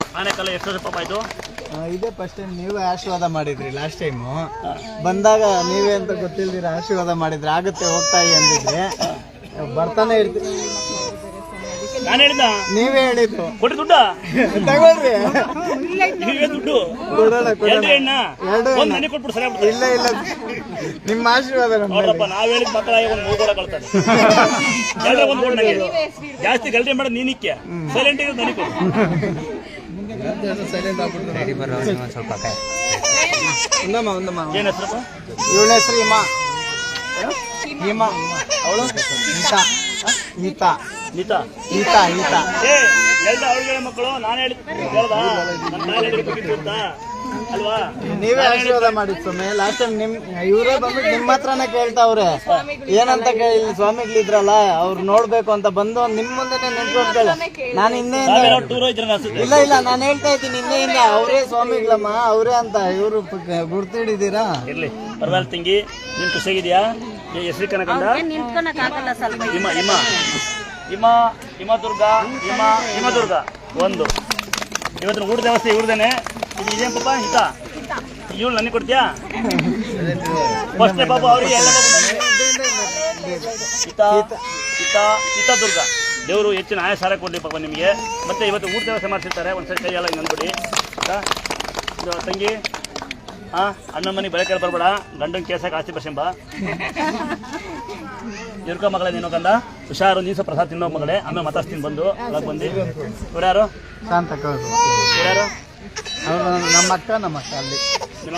ಆನೆಕಲ್ಲ ಎಷ್ಟು ಆಯ್ತು? ಇದೇ ಫಸ್ಟ್ ಟೈಮ್ ನೀವೇ ಆಶೀರ್ವಾದ ಮಾಡಿದ್ರಿ ಲಾಸ್ಟ್ ಟೈಮು ಬಂದಾಗ ನೀವೇ ಅಂತ ಗೊತ್ತಿಲ್ದಿರ ಆಶೀರ್ವಾದ ಮಾಡಿದ್ರಿ ಆಗುತ್ತೆ ಹೋಗ್ತಾ ಅಂದಿದ್ರೆ. ಬರ್ತಾನೆ ಇರ್ತೀವಿ. ನಾನು ಹೇಳಿದ ನೀವೇ ಹೇಳಿದ್ದು. ಕೊಟ್ಟು ದುಡ್ಡ? ತಗೊಳ್ರಿ. ನೀವೇ ದುಡ್ಡು? ಕೊಡೋಣ ಎರಡು ಕೊಡೋಣ ಹೆಣ್ಣ? ಎರಡು ಒಂದ್ ಹೆಣ್ಣ. ನನಗೆ ಕೊಟ್ಬಿಡು ಸರಿ. ಇಲ್ಲ ಇಲ್ಲ. ನಿಮ್ಮ ಆಶೀರ್ವಾದ ನಮ್ಮ ಮೇಲೆ. ನಾವ್ ಹೇಳಿದ ಮಕ್ಕಳಾಗಿ ಒಂದು ಕೊಡು ನನಗೆ ಜಾಸ್ತಿ ಗಲ್ರಿ ಮಾಡ ನೀನಿಕ್ಕೆ. ಸೈಲೆಂಟ್ ಇರೋದು ನನಗೆ. ಕೊಡು ಒಂದಮ್ಮ ಒಂದಮ್ಮ. ಏನ್ ಹೆಸರಪ್ಪ ಇವಳ ಹೆಸರು ಹಿಮಾ. ಹಿಮಾ. ಅವಳು? ಗೀತಾ. ಈತಾ ನೀತಾ? ನೀತಾ ನೀತಾ. ಏ ಎಲ್ಲ ಅವಳಿಗೆ ಮಕ್ಕಳು ನಾನು ಹೇಳಿ ಹೇಳ್ದ? ನನ್ನ ಅಂತ ಅಲ್ವಾ? ನೀವೇ ಆಶೀರ್ವಾದ ಮಾಡಿದ್ ಸ್ವಾಮಿ. ಲಾಸ್ಟ್ ಟೈಮ್ ನಿಮ್ ಇವರೇ ಬಂದ್ಬಿಟ್ಟು ನಿಮ್ಮ ಹತ್ರನೇ ಕೇಳ್ತಾವ್ರೆ. ಏನಂತ ಕೇಳಿ ಸ್ವಾಮಿಗಳಿದ್ರಲ್ಲ ಅವ್ರು ನೋಡ್ಬೇಕು ಅಂತ ಬಂದು ನಿಮ್ ಮುಂದೆನೆ ನಿಂತ್ಕೊಂಡು ಕೇಳ ನಾನು ಇನ್ನೇ ಇಲ್ಲ ಇಲ್ಲ ನಾನು ಹೇಳ್ತಾ ಇದ್ದೀನಿ ಇಲ್ಲ ಅವರೇ ಸ್ವಾಮಿಗಳಮ್ಮ ಅವರೇ ಅಂತ ಇವರು ಗುರ್ತಿಡಿದೀರಾ? ಇರ್ಲಿ ಪರವಾಗಿಲ್ಲ ತಿಂಗಿ. ನಿಮ್ ಖುಷಿಯಾಗಿದ್ಯಾ ಹೆಸರು ಕನಕಂಡ ನಿಂತ್ಕೊಳಕ್ ಆಗಲ್ಲ ಸ್ವಲ್ಪ ಹಿಮ, ಹಿಮದುರ್ಗ ಹಿಮ, ಹಿಮದುರ್ಗ. ಒಂದು. ಇವತ್ತಿನ ಊಟದ ವ್ಯವಸ್ಥೆ ಇವ್ರದೇನೆ. ಇದು ಇದೇನು ಪಾಪ? ಹಿತ. ಇವಳು ನನಗೆ ಕೊಡ್ತೀಯಾ? ಫಸ್ಟ್ ಪಾಪ ಅವ್ರಿಗೆ ಎಲ್ಲ. ಹಿತ ಹಿತ ಹಿತ ದುರ್ಗ ದೇವರು ಹೆಚ್ಚಿನ ಆಯಸಾರ ಕೊಡಲಿ ಪಾಪ ನಿಮಗೆ. ಮತ್ತೆ ಇವತ್ತು ಊಟದ ವ್ಯವಸ್ಥೆ ಮಾಡಿಸಿರ್ತಾರೆ. ಒಂದ್ಸರಿ ಕೈಯಲ್ಲ? ಇದು ತಂಗಿ. ಹಾ ಮನೆ ಮನೆಗೆ ಬೆಳಗ್ಗೆ ಬರಬೇಡ. ಗಂಡನ ಕೇಸಕ್ಕೆ ಆಸ್ತಿ ಬರ್ಸಂಬ. ಇರ್ಕೊ ಮಗಳೇ ನೀನು ಕಂದ ಹುಷಾರು ನೀಸ ಪ್ರಸಾದ ತಿನ್ನೋ ಮಗಳೇ. ಆಮೇಲೆ ಮಾತಾಡ್ತೀನಿ ಬಂದು ಒಳಗೆ ಬಂದು. ಇವ್ರ್ಯಾರು ಶಾಂತ ಇವ್ರ್ಯಾರು ನಮ್ಮ ಅಕ್ಕ ನಮ್ಮ ಅಕ್ಕ ಅಲ್ಲಿ. ಏ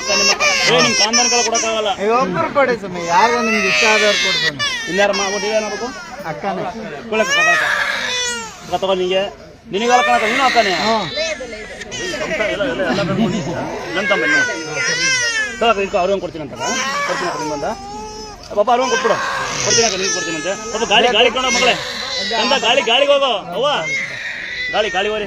ನಿಮ್ಮ ಕಾಂದನ್ಗಳ ಕೊಡೋಕ್ಕಾಗಲ್ಲ ಏ, ಕೊಡಿ ಸ್ವಾಮಿ. ಯಾರು ನಿಮ್ಗೆ ಇಷ್ಟ ಆದವ್ರು ಕೊಡ್ತಾನೆ ಇನ್ಯಾರ ಮಾಡ್ಬೋದು ಏನಾಗಬೇಕು ಅಕ್ಕನೇ. ಕೊಳಕ್ಕೆ ಕೊಡಕ ಅಕ್ಕ ತಗೋ ನಿಂಗೆ. ನಿನಗಾಲ ಕಣಕ ನೀನು ಅಕ್ಕನೇ ಹ್ಞೂ ಎಲ್ಲ ಎಲ್ಲ ಎಲ್ಲ ಎಲ್ಲ ಬರ್ಕೊಂಡಿದ್ಯಾ? ನನ್ನ ತಮ್ಮ. ತಗೋ ಇಟ್ಕೊ ಅವ್ರಿಗೆ ಕೊಡ್ತೀನಿ ಅಂತ. ಕೊಡ್ತೀನಿ ಅಕ್ಕ ನಿಮ್ಗೊಂದ. ಪಾಪ ಅವ್ರಿಗೆ ಕೊಟ್ಬಿಡು. ಕೊಡ್ತೀನಿ ಅಕ್ಕ ನಿಮ್ಗೆ ಕೊಡ್ತೀನಿ ಅಂತೆ. ಸ್ವಲ್ಪ ಗಾಳಿ ಗಾಳಿ ಕೊಡೋ ಮಗಳೇ. ಚಂದ ಗಾಳಿ, ಗಾಳಿಗೆ ಹೋಗೋ. ಅವ್ವ. ಗಾಳಿ ಗಾಳಿ ಹೋರಿ